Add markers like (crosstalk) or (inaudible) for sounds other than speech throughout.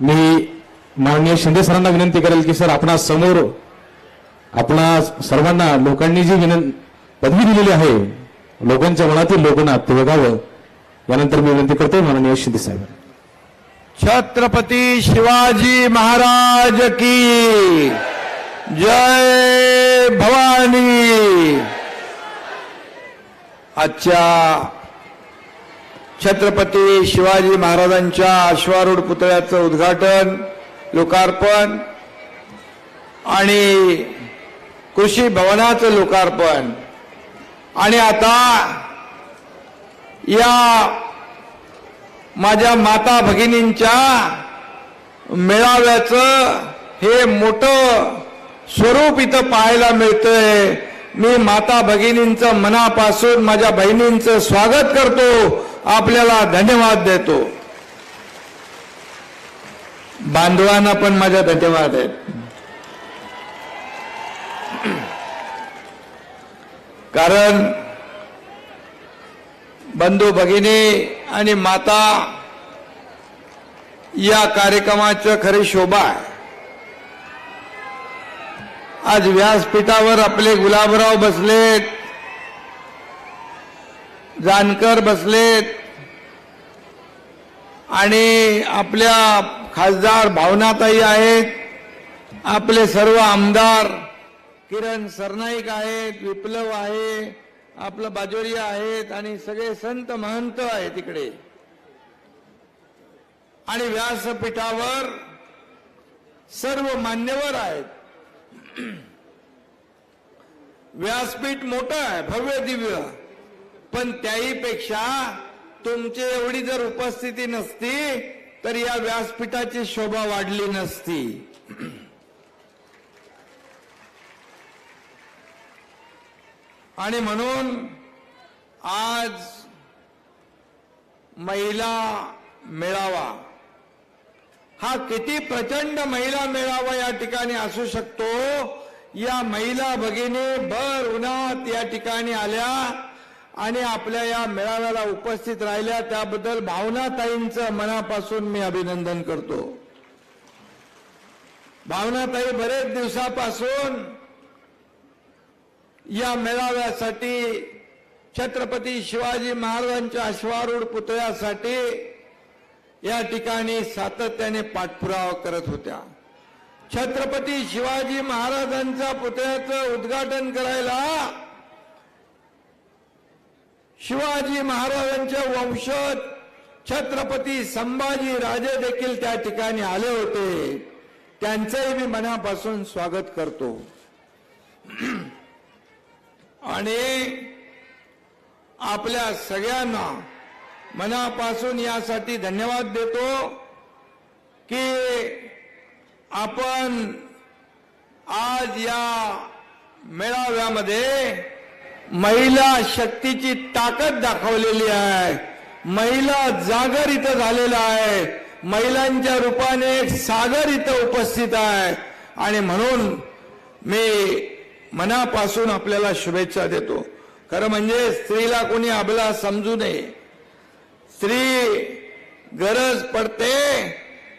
मी माननीय शिंदे सरांना विनंती करेल की सर आपणा समोर आपणा सर्वांना लोकांनी जी विनं पदवी दिलेली आहे लोकांच्या मनातील लोकनाथ ते बघावं यानंतर मी विनंती करतो माननीय शिंदे साहेब. छत्रपती शिवाजी महाराज की जय भवानी. आजच्या छत्रपती शिवाजी महाराजांच्या अश्वारूढ पुतळ्याचं उद्घाटन लोकार्पण आणि कृषी भवनाचं लोकार्पण. आणि आता या माझ्या माता भगिनींच्या मेळाव्याचं हे मोठं स्वरूप इथं पाहायला मिळतंय. मी माता भगिनींचं मनापासून माझ्या बहिणींचं स्वागत करतो. आपल्याला धन्यवाद देतो. बांधवांना पण माझ्या धन्यवाद आहेत. कारण बंधू भगिनी आणि माता या कार्यक्रमाचं खरी शोभा आहे. आज व्यासपीठावर आपले गुलाबराव बसलेत जानकर बसलेत आणि आपल्या खासदार भावनाताई आहेत आपले सर्व आमदार किरण सरनाईक आहेत विप्लव आहे आपलं बाजोरिया आहेत आणि सगळे संत महंत आहेत तिकडे आणि व्यासपीठावर सर्व मान्यवर आहेत. व्यासपीठ मोठं आहे भव्य दिव्य. पण त्याहीपेक्षा तुमची एवढी जर उपस्थिती नसती तर या व्यासपीठाची शोभा वाढली नसती. आणि म्हणून आज महिला मेळावा. हा किती प्रचंड महिला मेळावा या ठिकाणी असू शकतो? या महिला भगिनी भर उन्हात या ठिकाणी आल्या आणि आपल्या या मेळाव्याला उपस्थित राहिल्या त्याबद्दल भावनाताईंचं मनापासून मी अभिनंदन करतो. भावनाताई बरेच दिवसापासून या मेळाव्यासाठी छत्रपती शिवाजी महाराजांच्या अश्वारूढ पुतळ्यासाठी या ठिकाणी सातत्याने पाठपुरावा करत होत्या. छत्रपती शिवाजी महाराजांच्या पुतळ्याचं उद्घाटन करायला शिवाजी महाराजांचे वंशज छत्रपती संभाजी राजे देखील त्या ठिकाणी आले होते. त्यांचंही मी मनापासून स्वागत करतो. (clears throat) आणि आपल्या सगळ्यांना मनापासून यासाठी धन्यवाद देतो की आपण आज या मेळाव्यामध्ये महिला शक्तीची ताकद दाखवलेली आहे. महिला जागर इथं झालेला आहे महिलांच्या रूपाने एक सागर इथं उपस्थित आहे. आणि म्हणून मी मनापासून आपल्याला शुभेच्छा देतो. खरं म्हणजे स्त्रीला कोणी अबला समजू नये. स्त्री गरज पडते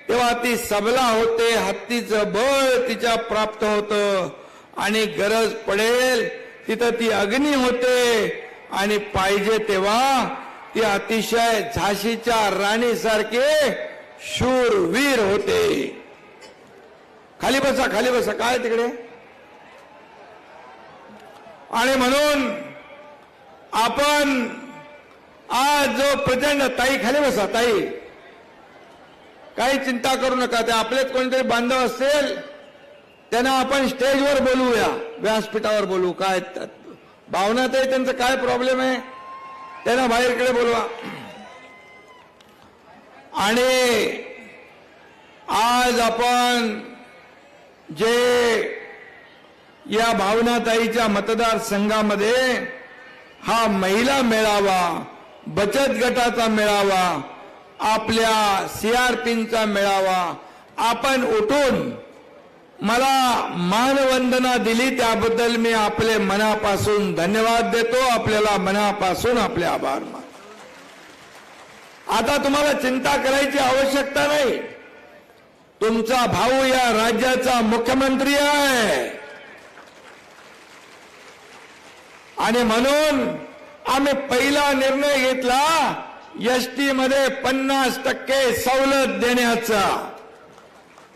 तेव्हा ती सबला होते हत्तीचं बळ तिच्या प्राप्त होतं. आणि गरज पडेल तिथं ती अग्नी होते. आणि पाहिजे तेव्हा ती अतिशय झाशीच्या राणीसारखे शूरवीर होते. खाली बसा खाली बसा. काय तिकडे? आणि म्हणून आपण आज जो प्रचंड ताई खाली बसा ताई. काही चिंता करू नका ते आपलेच कोणीतरी बांधव असेल. त्यांना आपण स्टेजवर बोलूया व्यासपीठावर बोलू. काय भावना ते त्यांचं काय प्रॉब्लेम आहे त्यांना बाहेरकडे बोलवा. आणि आज आपण जे या भावनाताईच्या मतदारसंघामध्ये हा महिला मेळावा बचत गटाचा मेळावा आपल्या सीआरपींचा मेळावा आपण उठून मला मानवंदना दिली त्याबद्दल मी आपले मनापासून धन्यवाद देतो. आपल्याला मनापासून आपले आभार मानतो. आता तुम्हाला चिंता करायची आवश्यकता नाही. तुमचा भाऊ या राज्याचा मुख्यमंत्री आहे. आणि म्हणून आम्ही पहिला निर्णय घेतला एसटी मध्ये पन्नास टक्के सवलत देण्याचा.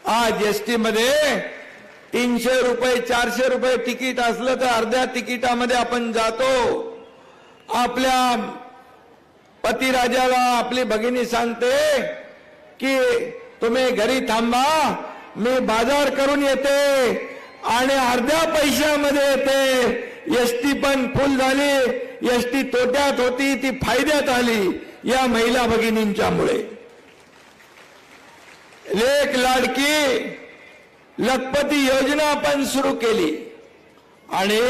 आज एसटी मध्ये तीनशे रुपये चारशे रुपये तिकीट असलं तर अर्ध्या तिकिटामध्ये आपण जातो. आपल्या पतिराजाला आपली भगिनी सांगते की तुम्ही घरी थांबा मी बाजार करून येते आणि अर्ध्या पैशामध्ये येते. एसटी पण फुल झाली एसटी तोट्यात होती ती फायद्यात आली या महिला भगिनींच्यामुळे. लेख लाडकी लखपती योजना पण सुरू केली. आणि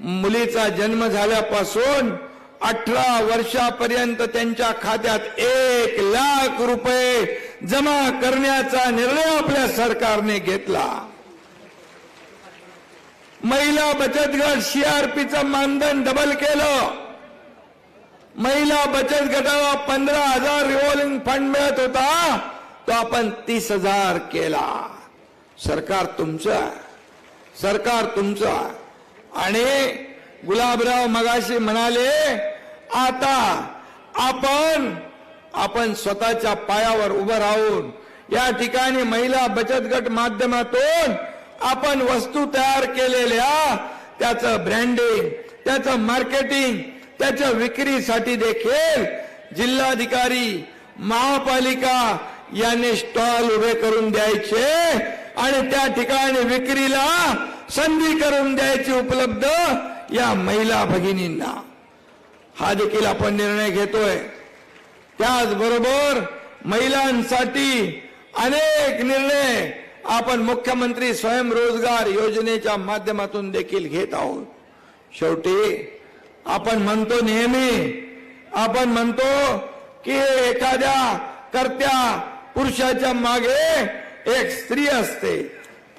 मुलीचा जन्म झाल्यापासून अठरा वर्षापर्यंत त्यांच्या खात्यात एक लाख रुपये जमा करण्याचा निर्णय आपल्या सरकारने घेतला. महिला बचत गट सीआरपीचं मानधन डबल केलं. महिला बचत गटाला पंधरा हजार रिव्हॉल्विंग फंड मिळत होता. तो आपण तीस हजार केला. सरकार तुमचं सरकार तुमचं आणि गुलाबराव मगाशी म्हणाले आता आपण आपण स्वतःच्या पायावर उभं राहून या ठिकाणी महिला बचत गट माध्यमातून आपण वस्तू तयार केलेल्या त्याचं ब्रँडिंग त्याचं मार्केटिंग त्याच्या विक्रीसाठी देखील जिल्हाधिकारी महापालिका यांनी स्टॉल उभे करून द्यायचे आणि त्या ठिकाणी विक्रीला संधी करून द्यायची उपलब्ध या महिला भगिनींना. हा देखील आपण निर्णय घेतोय. त्याचबरोबर महिलांसाठी अनेक निर्णय आपण मुख्यमंत्री स्वयंरोजगार योजनेच्या माध्यमातून देखील घेत आहोत. शेवटी आपण म्हणतो नेहमी आपण म्हणतो की एखाद्या कर्त्या पुरुषाच्या मागे एक स्त्री असते.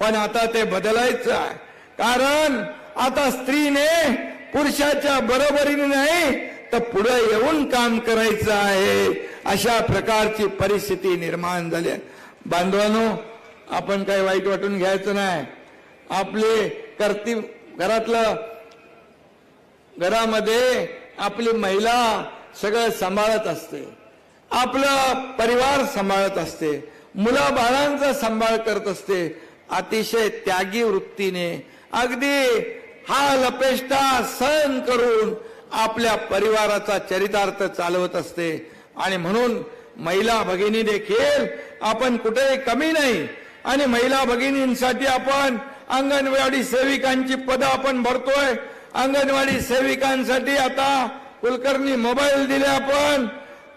पण आता ते बदलायचं आहे. कारण आता स्त्रीने पुरुषाच्या बरोबरीने नाही तर पुढे येऊन काम करायचं आहे. अशा प्रकारची परिस्थिती निर्माण झाली आहे. बांधवांनो आपण काही वाईट वाटून घ्यायचं नाही. आपले कर्ती घरातलं घरामध्ये आपली महिला सगळं सांभाळत असते. आपलं परिवार सांभाळत असते मुलं बाळांचा सांभाळ करत असते अतिशय त्यागी वृत्तीने अगदी हा लपेष्टा सहन करून आपल्या परिवाराचा चरितार्थ चालवत असते. आणि म्हणून महिला भगिनी देखील आपण कुठेही कमी नाही. आणि महिला भगिनींसाठी आपण अंगणवाडी सेविकांची पदं आपण भरतोय. अंगणवाडी सेविकांसाठी आता कुलकर्णी मोबाईल दिले आपण.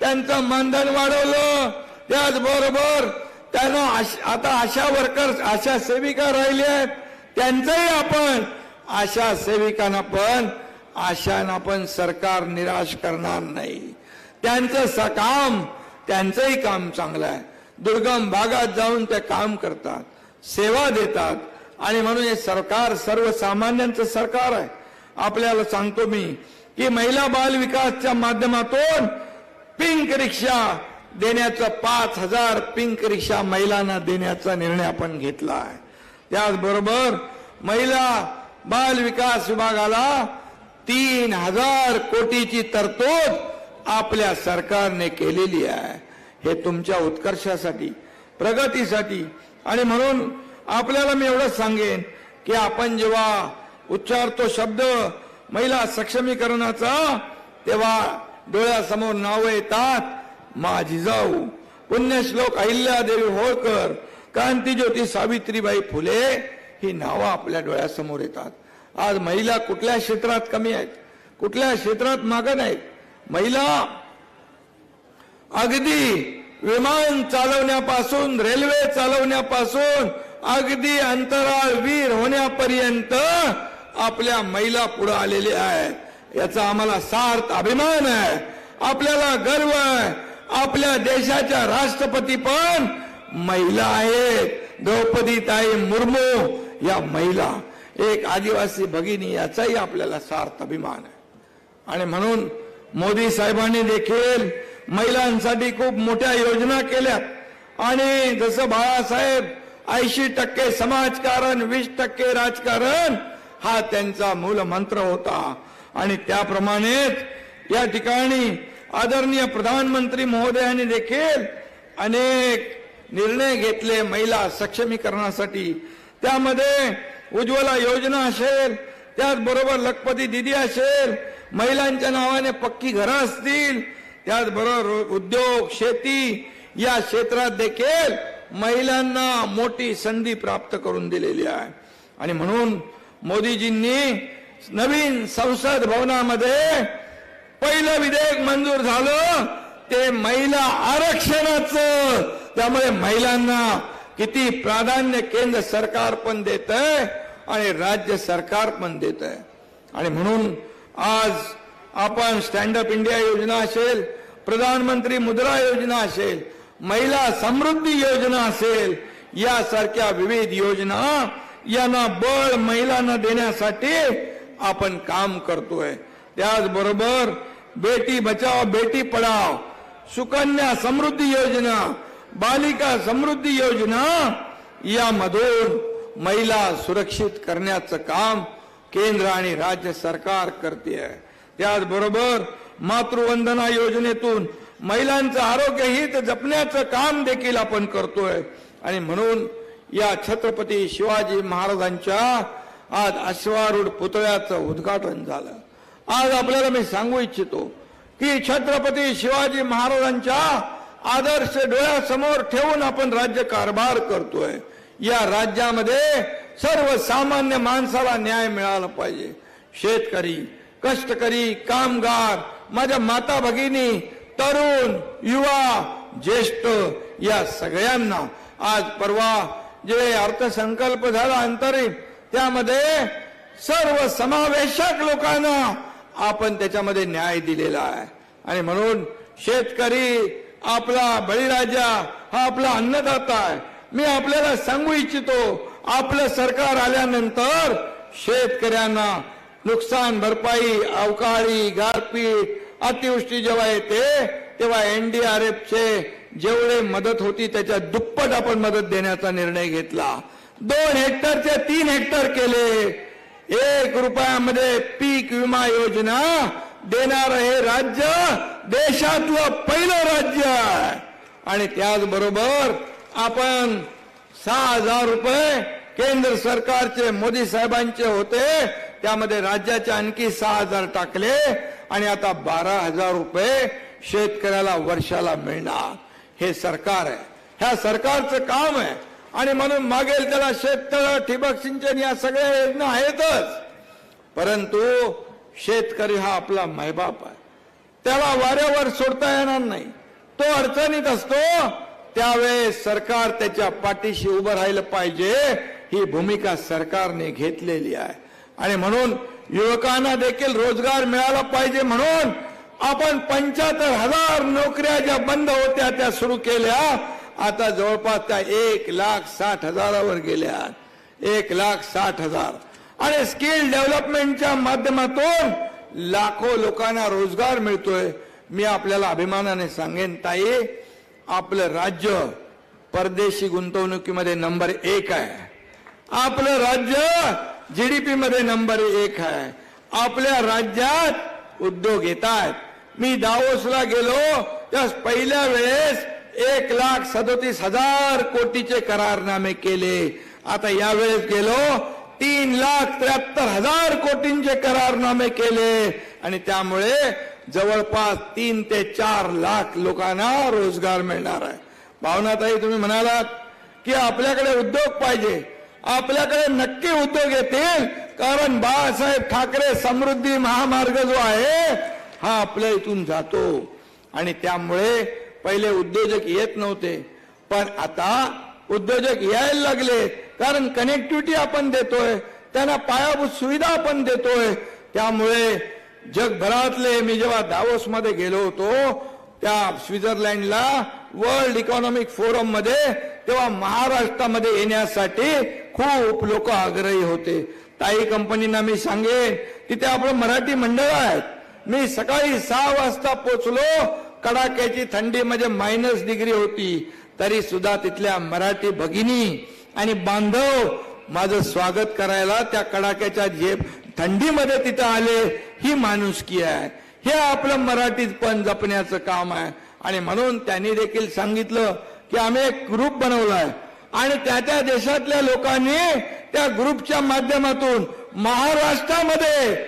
त्यांचं मानधन वाढवलं. त्याचबरोबर त्यांना आता आशा वर्कर्स आशा सेविका राहिल्या आहेत. त्यांचंही आपण आशा सेविकांना पण आशांना पण सरकार निराश करणार नाही. त्यांचं काम त्यांचंही काम चांगलं आहे. दुर्गम भागात जाऊन ते काम करतात सेवा देतात. आणि म्हणून हे सरकार सर्वसामान्यांचं सरकार आहे. आपल्याला सांगतो मी की महिला बाल विकासच्या माध्यमातून पिंक रिक्षा देण्याचा पाच हजार पिंक रिक्षा महिलांना देण्याचा निर्णय आपण घेतला आहे. त्याचबरोबर महिला बाल विकास विभागाला तीन हजार कोटीची तरतूद आपल्या सरकारने केलेली आहे. हे तुमच्या उत्कर्षासाठी प्रगतीसाठी आणि म्हणून आपल्याला मी एवढंच सांगेन की आपण जेव्हा उच्चारतो शब्द महिला सक्षमीकरणाचा तेव्हा डोळ्यासमोर नावं येतात. माझी जाऊ पुण्यश्लोक अहिल्यादेवी होळकर क्रांतीज्योती सावित्रीबाई फुले ही नावं आपल्या डोळ्यासमोर येतात. आज महिला कुठल्या क्षेत्रात कमी आहेत? कुठल्या क्षेत्रात मागं नाहीत? महिला अगदी विमान चालवण्यापासून रेल्वे चालवण्यापासून अगदी अंतराळवीर होण्यापर्यंत आपल्या महिला पुढे आलेल्या आहेत. याचा आम्हाला सार्थ अभिमान आहे. आपल्याला गर्व आहे. आपल्या देशाच्या राष्ट्रपती पण महिला आहेत. द्रौपदी ताई मुर्मू या महिला. एक आदिवासी भगिनी याचाही आपल्याला सार्थ अभिमान आहे. आणि म्हणून मोदी साहेबांनी देखील महिलांसाठी खूप मोठ्या योजना केल्या आणि जसं बाळासाहेब ऐंशी टक्के समाजकारण वीस टक्के राजकारण हा त्यांचा मूल मंत्र होता. आणि त्याप्रमाणेच या ठिकाणी आदरणीय प्रधानमंत्री महोदयांनी देखील अनेक निर्णय घेतले महिला सक्षमीकरणासाठी. त्यामध्ये उज्ज्वला योजना असेल त्याचबरोबर लखपती दिदी असेल महिलांच्या नावाने पक्की घरं असतील त्याचबरोबर उद्योग शेती या क्षेत्रात देखील महिलांना मोठी संधी प्राप्त करून दिलेली आहे. आणि म्हणून मोदीजींनी नवीन संसद भवनामध्ये पहिलं विधेयक मंजूर झालं. ते महिला आरक्षणाचं. त्यामुळे महिलांना किती प्राधान्य केंद्र सरकार पण देत आहे आणि राज्य सरकार पण देत आहे आणि म्हणून आज आपण स्टँडअप इंडिया योजना असेल प्रधानमंत्री मुद्रा योजना असेल महिला समृद्धी योजना असेल यासारख्या विविध योजना यांना बळ महिलांना देण्यासाठी आपण काम करतोय. त्याचबरोबर बेटी बचाव बेटी पढाव सुकन्या समृद्धी योजना बालिका समृद्धी योजना यामधून महिला सुरक्षित करण्याचं काम केंद्र आणि राज्य सरकार करते आहे त्याचबरोबर मातृवंदना योजनेतून महिलांचं आरोग्य हित जपण्याचं काम देखील आपण करतोय. आणि म्हणून या छत्रपती शिवाजी महाराजांच्या आज अश्वारूढ पुतळ्याचं उद्घाटन झालं. आज आपल्याला मी सांगू इच्छितो की छत्रपती शिवाजी महाराजांच्या आदर्श डोळ्यासमोर ठेवून आपण राज्य कारभार करतोय. या राज्यामध्ये सर्वसामान्य माणसाला न्याय मिळाला पाहिजे. शेतकरी कष्टकरी कामगार माझ्या माता भगिनी तरुण युवा ज्येष्ठ या सगळ्यांना आज परवा जे अर्थसंकल्प झाला अंतरिम त्यामध्ये सर्व समावेशक लोकांना आपण त्याच्यामध्ये न्याय दिलेला आहे. आणि म्हणून शेतकरी आपला बळीराजा हा आपला अन्नदाता आहे. मी आपल्याला सांगू इच्छितो आपलं सरकार आल्यानंतर शेतकऱ्यांना नुकसान भरपाई अवकाळी गारपीट अतिवृष्टी जेव्हा येते तेव्हा एनडीआरएफचे जेवढे मदत होती त्याच्या दुप्पट आपण मदत देण्याचा निर्णय घेतला. दोन हेक्टरचे तीन हेक्टर केले. एक रुपयामध्ये पीक विमा योजना देणार हे राज्य देशातलं पहिलं राज्य. आहे आणि त्याचबरोबर आपण सहा हजार रुपये केंद्र सरकारचे मोदी साहेबांचे होते त्यामध्ये राज्याचे आणखी सहा हजार टाकले. आणि आता बारा हजार रुपये शेतकऱ्याला वर्षाला मिळणार. हे सरकार आहे. ह्या सरकारचं काम आहे. आणि म्हणून मागेल त्याला शेततळ ठिबक सिंचन या सगळ्या योजना आहेतच. परंतु शेतकरी हा आपला मायबाप आहे. त्याला वाऱ्यावर सोडता येणार नाही. तो अडचणीत असतो त्यावेळेस सरकार त्याच्या पाठीशी उभं राहिलं पाहिजे. ही भूमिका सरकारने घेतलेली आहे. आणि म्हणून युवकांना देखील रोजगार मिळाला पाहिजे म्हणून आपण पंच्याहत्तर हजार नोकऱ्या ज्या बंद होत्या त्या सुरू केल्या. आता जवळपास त्या एक लाख साठ हजारावर गेल्या एक लाख साठ हजार. आणि स्किल डेव्हलपमेंटच्या माध्यमातून लाखो लोकांना रोजगार मिळतोय. मी आपल्याला अभिमानाने सांगेन ताई आपलं राज्य परदेशी गुंतवणुकीमध्ये नंबर एक आहे. आपलं राज्य जीडीपी मध्ये नंबर एक आहे. आपल्या राज्यात उद्योग येत आहेत मी दावोसला गेलो त्या पहिल्या वेळेस एक लाख सदोतीस हजार कोटीचे करारनामे केले. आता यावेळेस गेलो तीन लाख त्र्याहत्तर हजार कोटींचे करारनामे केले. आणि त्यामुळे जवळपास तीन ते चार लाख लोकांना रोजगार मिळणार आहे. भावनाताई तुम्ही म्हणालात की आपल्याकडे उद्योग पाहिजे. आपल्याकडे नक्की उद्योग येतील कारण बाळासाहेब ठाकरे समृद्धी महामार्ग जो आहे हा आपल्या इथून जातो. आणि त्यामुळे पहिले उद्योजक येत नव्हते पण आता उद्योजक यायला लागले कारण कनेक्टिव्हिटी आपण देतोय त्यांना पायाभूत सुविधा आपण देतोय. त्यामुळे जगभरातले मी जेव्हा दावोस मध्ये गेलो होतो त्या स्वित्झर्लंडला वर्ल्ड इकॉनॉमिक फोरममध्ये तेव्हा महाराष्ट्रामध्ये येण्यासाठी खूप लोक आग्रही होते. ताई कंपनीना मी सांगेन तिथे आपलं मराठी मंडळ आहेत. मी सकाळी सहा वाजता पोचलो कडाक्याची थंडी म्हणजे मायनस डिग्री होती तरी सुद्धा तिथल्या मराठी भगिनी आणि बांधव माझं स्वागत करायला त्या कडाक्याच्या झेप थंडीमध्ये तिथं आले ही माणुसकी आहे. हे आपलं मराठीतपण जपण्याचं काम आहे. आणि म्हणून त्यांनी देखील सांगितलं की आम्ही एक ग्रुप बनवलाय. आणि त्या त्या देशातल्या लोकांनी त्या ग्रुपच्या माध्यमातून महाराष्ट्रामध्ये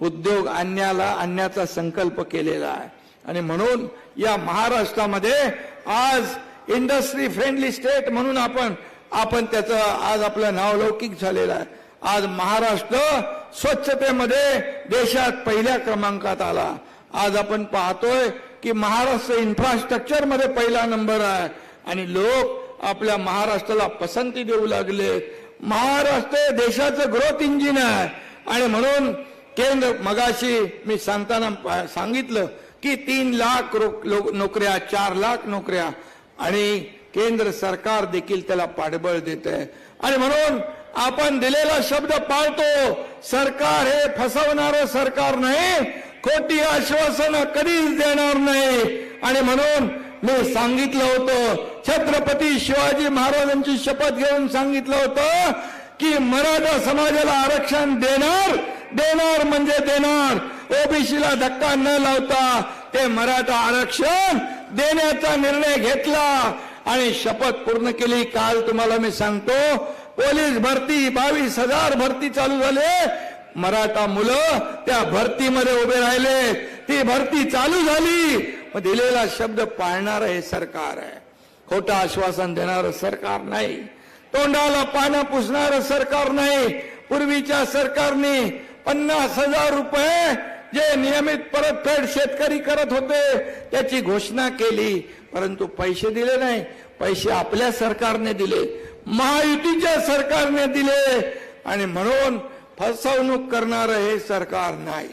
उद्योग आणण्याला आणण्याचा संकल्प केलेला आहे. आणि म्हणून या महाराष्ट्रामध्ये आज इंडस्ट्री फ्रेंडली स्टेट म्हणून आपण आपण त्याचं आज आपलं नाव लौकिक झालेलं आहे. आज महाराष्ट्र स्वच्छतेमध्ये देशात पहिल्या क्रमांकात आला. आज आपण पाहतोय की महाराष्ट्र इन्फ्रास्ट्रक्चरमध्ये पहिला नंबर आहे. आणि लोक आपल्या महाराष्ट्राला पसंती देऊ लागले. महाराष्ट्र देशाचं ग्रोथ इंजिन आहे. आणि म्हणून केंद्र मगाशी मी सांगताना पा- सांगितलं की तीन लाख नोकऱ्या चार लाख नोकऱ्या. आणि केंद्र सरकार देखील त्याला पाठबळ देत आहे आणि म्हणून आपण दिलेला शब्द पाळतो सरकार हे फसवणारं सरकार नाही खोटी आश्वासनं कधीच देणार नाही. आणि म्हणून मी सांगितलं होतं छत्रपती शिवाजी महाराजांची शपथ घेऊन सांगितलं होतं की मराठा समाजाला आरक्षण देणार देणार म्हणजे देणार. ओबीसीला धक्का न लावता ते मराठा आरक्षण देण्याचा निर्णय घेतला आणि शपथ पूर्ण केली. काल तुम्हाला मी सांगतो पोलीस भरती बावीस हजार भरती चालू झाले. मराठा मुलं त्या भरतीमध्ये उभे राहिले. ती भरती चालू झाली. मग दिलेला शब्द पाळणार हे सरकार आहे. खोटं आश्वासन देणारं सरकार नाही. तोंडाला पानं पुसणारं सरकार नाही. पूर्वीच्या सरकारने पन्नास हजार रुपये जे नियमित परतफेड शेतकरी करत होते त्याची घोषणा केली. परंतु पैसे दिले नाही. पैसे आपल्या सरकारने दिले. महायुतीच्या सरकारने दिले. आणि म्हणून फसवणूक करणारं हे सरकार नाही.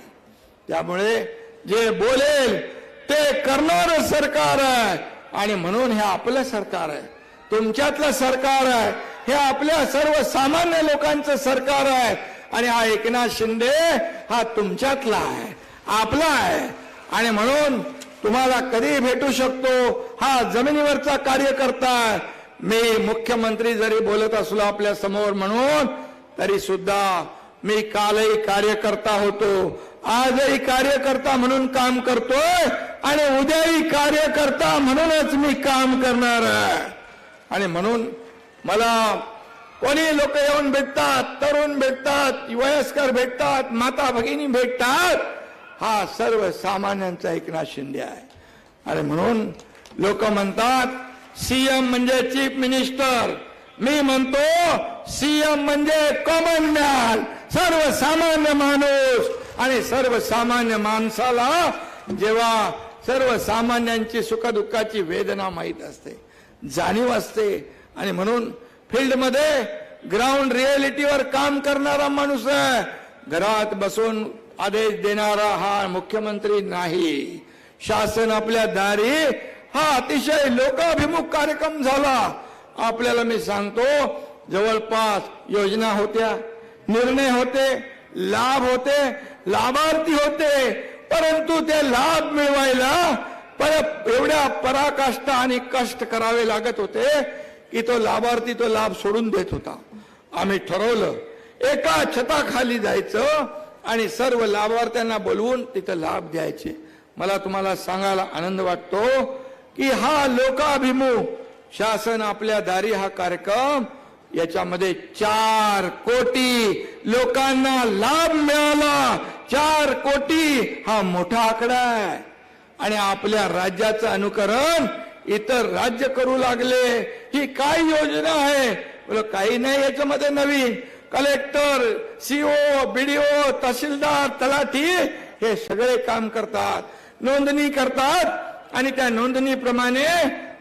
त्यामुळे जे बोलेल ते करणार सरकार आहे. आणि म्हणून हे आपलं सरकार आहे. तुमच्यातलं सरकार आहे. हे आपल्या सर्वसामान्य लोकांचं सरकार आहे. आणि हा एकनाथ शिंदे हा तुमच्यातला आहे. आपला आहे. आणि म्हणून तुम्हाला कधी भेटू शकतो. हा जमिनीवरचा कार्यकर्ता मी मुख्यमंत्री जरी बोलत असलो आपल्यासमोर म्हणून तरी सुद्धा मी कालही कार्यकर्ता होतो. आजही कार्यकर्ता म्हणून काम करतोय आणि उद्याही कार्यकर्ता म्हणूनच मी काम करणार आहे. आणि म्हणून मला कोणी लोक येऊन भेटतात तरुण भेटतात वयस्कर भेटतात माता भगिनी भेटतात हा सर्व सामान्यांचा एकनाथ शिंदे आहे. आणि म्हणून लोक म्हणतात सीएम म्हणजे चीफ मिनिस्टर. मी म्हणतो सीएम म्हणजे कॉमन मॅन सर्वसामान्य माणूस. आणि सर्वसामान्य माणसाला जेव्हा सर्वसामान्यांची सुखदुःखाची वेदना माहीत असते जाणीव असते आणि म्हणून फील्डमध्ये ग्राउंड रिएलिटीवर काम करणारा माणूस घरात बसून आदेश देणारा हा मुख्यमंत्री नाही. शासन आपल्या दारी हा अतिशय लोकाभिमुख कार्यक्रम झाला. आपल्याला मी सांगतो जवळपास योजना होत्या निर्णय होते लाभ होते लाभार्थी होते परंतु ते लाभ मिळवायला पर एवढ्या पराकाष्ठा आणि कष्ट करावे लागत होते. की तो लाभार्थी तो लाभ सोडून देत होता. आम्ही ठरवलं एका छताखाली जायचं आणि सर्व लाभार्थ्यांना बोलवून तिथं लाभ द्यायचे. मला तुम्हाला सांगायला आनंद वाटतो की हा लोकाभिमुख शासन आपल्या दारी हा कार्यक्रम याच्यामध्ये चार कोटी लोकांना लाभ मिळाला. चार कोटी हा मोठा आकडा आहे. आणि आपल्या राज्याचं अनुकरण इतर राज्य करू लागले. ही काय योजना आहे? बोल काही नाही याच्यामध्ये नवीन. कलेक्टर सीओ बीडीओ तहसीलदार तलाठी हे सगळे काम करतात. नोंदणी करतात आणि त्या नोंदणीप्रमाणे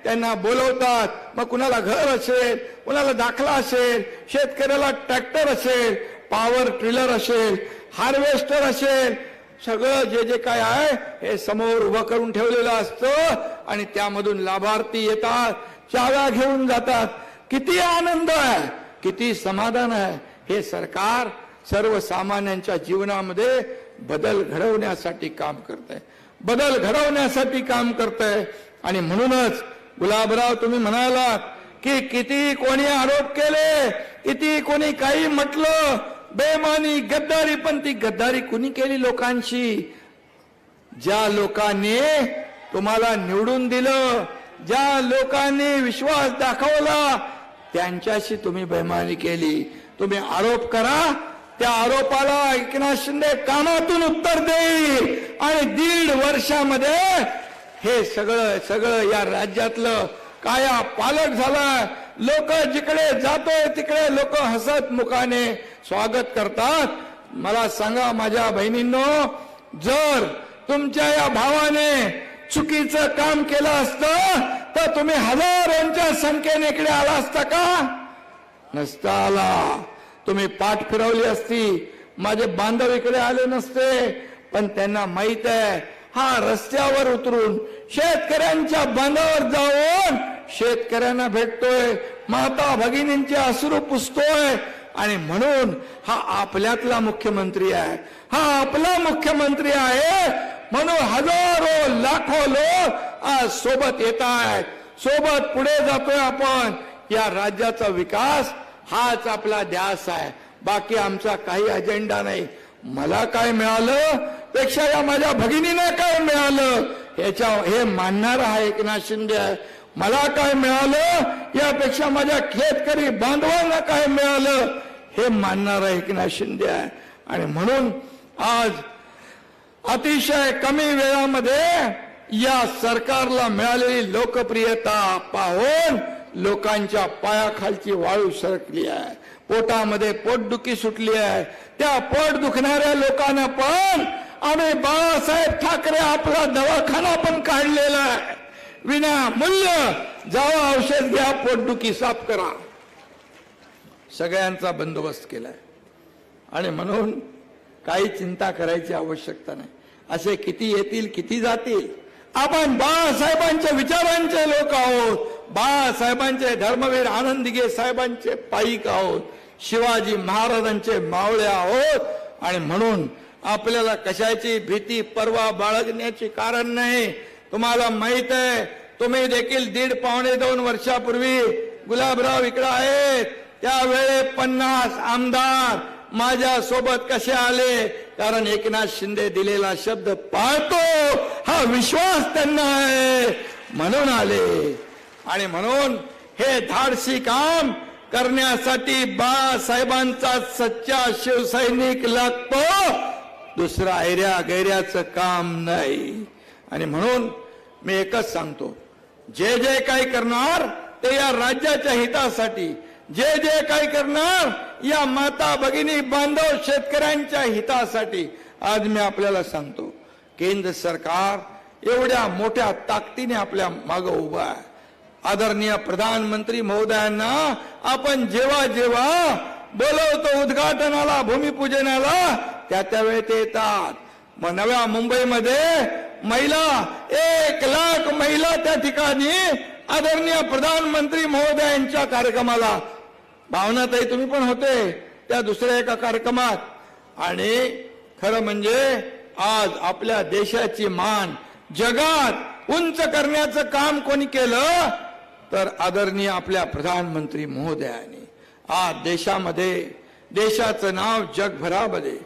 त्यांना बोलवतात. मग कुणाला घर असेल कुणाला दाखला असेल शेतकऱ्याला ट्रॅक्टर असेल पॉवर ट्रिलर असेल हार्वेस्टर असेल सगळं जे जे काय आहे हे समोर उभं करून ठेवलेलं असतं आणि त्यामधून लाभार्थी येतात चाव्या घेऊन जातात. किती आनंद आहे किती समाधान आहे. हे सरकार सर्वसामान्यांच्या जीवनामध्ये बदल घडवण्यासाठी काम करत आहे बदल घडवण्यासाठी काम करत आहे आणि म्हणूनच गुलाबराव तुम्ही म्हणालात की किती कोणी आरोप केले किती कोणी काही म्हटलं बेमानी गद्दारी पण ती गद्दारी कुणी केली लोकांशी? ज्या लोकांनी तुम्हाला निवडून दिलं ज्या लोकांनी विश्वास दाखवला त्यांच्याशी तुम्ही बेमानी केली. तुम्ही आरोप करा त्या आरोपाला एकनाथ शिंदे कामातून उत्तर देईल. आणि दीड वर्षामध्ये हे सगळं सगळं या राज्यातलं काया पालट झालं. लोक जिकडे जातोय तिकडे लोक हसत मुखाने स्वागत करतात. मला सांगा माझ्या बहिणींनो जर तुमच्या या भावाने चुकीचं काम केलं असतं तर तुम्ही हजारोंच्या संख्येने इकडे आला असता का? नसता आला. तुम्ही पाठ फिरवली असती. माझे बांधव इकडे आले नसते. पण त्यांना माहीत आहे हा रस्त्यावर उतरून शेतकऱ्यांच्या बांधावर जाऊन शेतकऱ्यांना भेटतोय माता भगिनींचे अश्रू पुसतोय. आणि म्हणून हा आपल्यातला मुख्यमंत्री आहे. हा आपला मुख्यमंत्री आहे म्हणून हजारो लाखो लोक आज सोबत येत आहेत सोबत पुढे जातोय आपण. या राज्याचा विकास हाच आपला ध्यास आहे. बाकी आमचा काही अजेंडा नाही. मला काय मिळालं पेक्षा या माझ्या भगिनीने काय मिळालं याच्या हे मानणार आहे एकनाथ शिंदे आहे. मला काय मिळालं? यापेक्षा माझ्या शेतकरी बांधवांना काय मिळालं? हे मानणार आहे एकनाथ शिंदे आहे. आणि म्हणून आज अतिशय कमी वेळामध्ये या सरकारला मिळालेली लोकप्रियता पाहून लोकांच्या पायाखालची वाळू सरकली आहे. पोटामध्ये पोटदुखी सुटली आहे. त्या पोट दुखणाऱ्या लोकांना पण आम्ही बाळासाहेब ठाकरे आपला दवाखाना पण काढलेला आहे. विनामूल्य जावा औषध घ्या पोटदुखी साफ करा. सगळ्यांचा बंदोबस्त केलाय. आणि म्हणून काही चिंता करायची आवश्यकता नाही. असे किती येतील किती जातील आपण बाळासाहेबांच्या विचारांचे लोक आहोत. बाळासाहेबांचे धर्मवीर आनंदगे साहेबांचे पाईक आहोत. शिवाजी महाराजांचे मावळे आहोत. आणि म्हणून आपल्याला कशाची भीती परवा बाळगण्याची कारण नाही. तुम्हाला माहीत आहे तुम्ही देखील दीड पावणे दोन वर्षापूर्वी गुलाबराव इकडे आहेत. त्यावेळे पन्नास आमदार माझ्या सोबत कसे आले? कारण एकनाथ शिंदे दिलेला शब्द पाळतो हा विश्वास त्यांना आहे म्हणून आले. आणि म्हणून हे धाडसी काम करण्यासाठी बाळासाहेबांचा सच्चा शिवसैनिक लागतो. दुसरा ऐऱ्या गैऱ्याचं काम नाही. आणि म्हणून मी एकच सांगतो जे जे काही करणार ते या राज्याच्या हितासाठी जे जे काही करणार या माता भगिनी बांधव शेतकऱ्यांच्या हितासाठी आज मी आपल्याला सांगतो केंद्र सरकार एवढ्या मोठ्या ताकदीने आपल्या मागं उभं आहे. आदरणीय प्रधानमंत्री महोदयांना आपण जेव्हा जेव्हा बोलवतो उद्घाटनाला भूमिपूजनाला त्या त्यावेळी ते येतात. मग नव्या मुंबईमध्ये महिला एक लाख महिला त्या ठिकाणी आदरणीय प्रधानमंत्री महोदयांच्या कार्यक्रमाला. भावनाताई तुम्ही पण होते त्या दुसऱ्या एका कार्यक्रमात. आणि खरं म्हणजे आज आपल्या देशाची मान जगात उंच करण्याचं काम कोणी केलं तर आदरणीय आपल्या प्रधानमंत्री महोदयाने. आज देशामध्ये देशाचं नाव जगभरामध्ये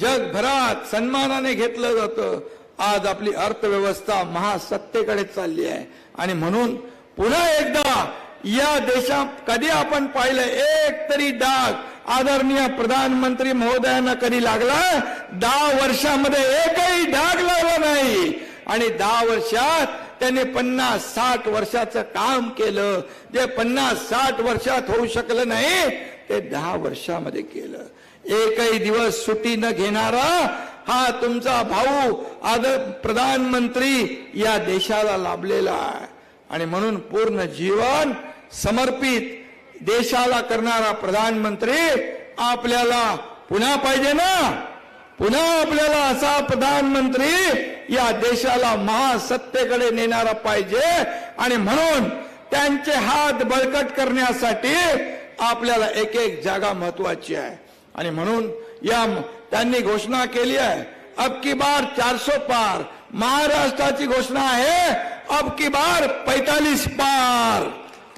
जगभरात सन्मानाने घेतलं जातं. आज आपली अर्थव्यवस्था महासत्तेकडे चालली आहे. आणि म्हणून पुन्हा एकदा या देशात कधी आपण पाहिलं एक तरी डाग आदरणीय प्रधानमंत्री महोदयांना कधी लागला? दहा वर्षामध्ये एकही डाग लावला नाही. आणि दहा वर्षात त्यांनी पन्नास साठ वर्षाचं काम केलं. जे पन्नास साठ वर्षात होऊ शकलं नाही ते दहा वर्षामध्ये केलं. एकही दिवस सुटी न घेणारा हा तुमचा भाऊ आदर प्रधानमंत्री या देशाला लाभलेला आहे. आणि म्हणून पूर्ण जीवन समर्पित देशाला करणारा प्रधानमंत्री आपल्याला पुन्हा पाहिजे ना? पुन्हा आपल्याला असा प्रधानमंत्री या देशाला महासत्तेकडे नेणारा पाहिजे. आणि म्हणून त्यांचे हात बळकट करण्यासाठी आपल्याला एक एक जागा महत्वाची आहे. आणि म्हणून या त्यांनी घोषणा केली आहे. अब की बार चारसो पार. महाराष्ट्राची घोषणा आहे अब की बार पैतालीस पार.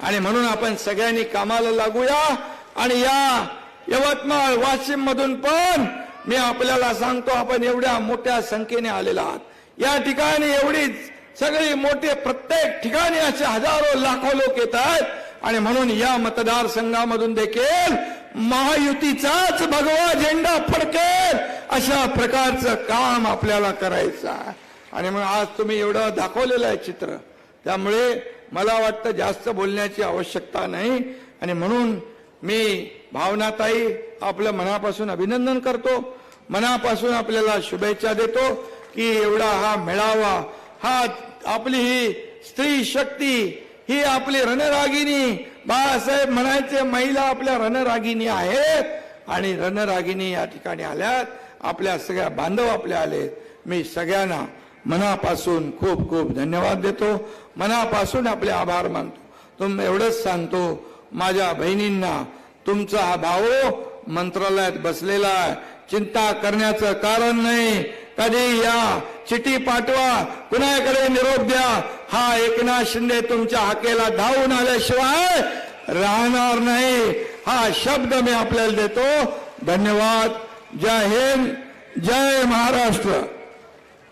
आणि म्हणून आपण सगळ्यांनी कामाला लागूया. आणि या यवतमाळ वाशिम मधून पण मी आपल्याला सांगतो आपण एवढ्या मोठ्या संख्येने आलेला आहात. या ठिकाणी एवढी सगळी मोठे प्रत्येक ठिकाणी असे हजारो लाखो लोक येत आहेत. आणि म्हणून या मतदारसंघामधून देखील महायुतीचाच भगवा झेंडा फडकेल अशा प्रकारचं काम आपल्याला करायचं आहे. आणि मग आज तुम्ही एवढं दाखवलेलं आहे चित्र. त्यामुळे मला वाटतं जास्त बोलण्याची आवश्यकता नाही. आणि म्हणून मी भावनाताई आपलं मनापासून अभिनंदन करतो. मनापासून आपल्याला शुभेच्छा देतो की एवढा हा मेळावा हा आपली ही स्त्री शक्ती ही आपली रणरागिनी बाळासाहेब म्हणायचे महिला आपल्या रणरागिणी आहेत. आणि रणरागिणी या ठिकाणी आल्यात. आपल्या सगळ्या बांधव आपल्या आले मी सगळ्यांना मनापासून खूप खूप धन्यवाद देतो. मनापासून आपले आभार मानतो. तुम एवढंच सांगतो माझ्या बहिणींना तुमचा हा भाऊ मंत्रालयात बसलेला आहे. चिंता करण्याचं कारण नाही. कधी या चिठी पाठवा कुणाकडे निरोप द्या. हा एकनाथ शिंदे तुमच्या हाकेला धावून आल्याशिवाय राहणार नाही. हा शब्द मी आपल्याला देतो. धन्यवाद. जय हिंद. जय महाराष्ट्र.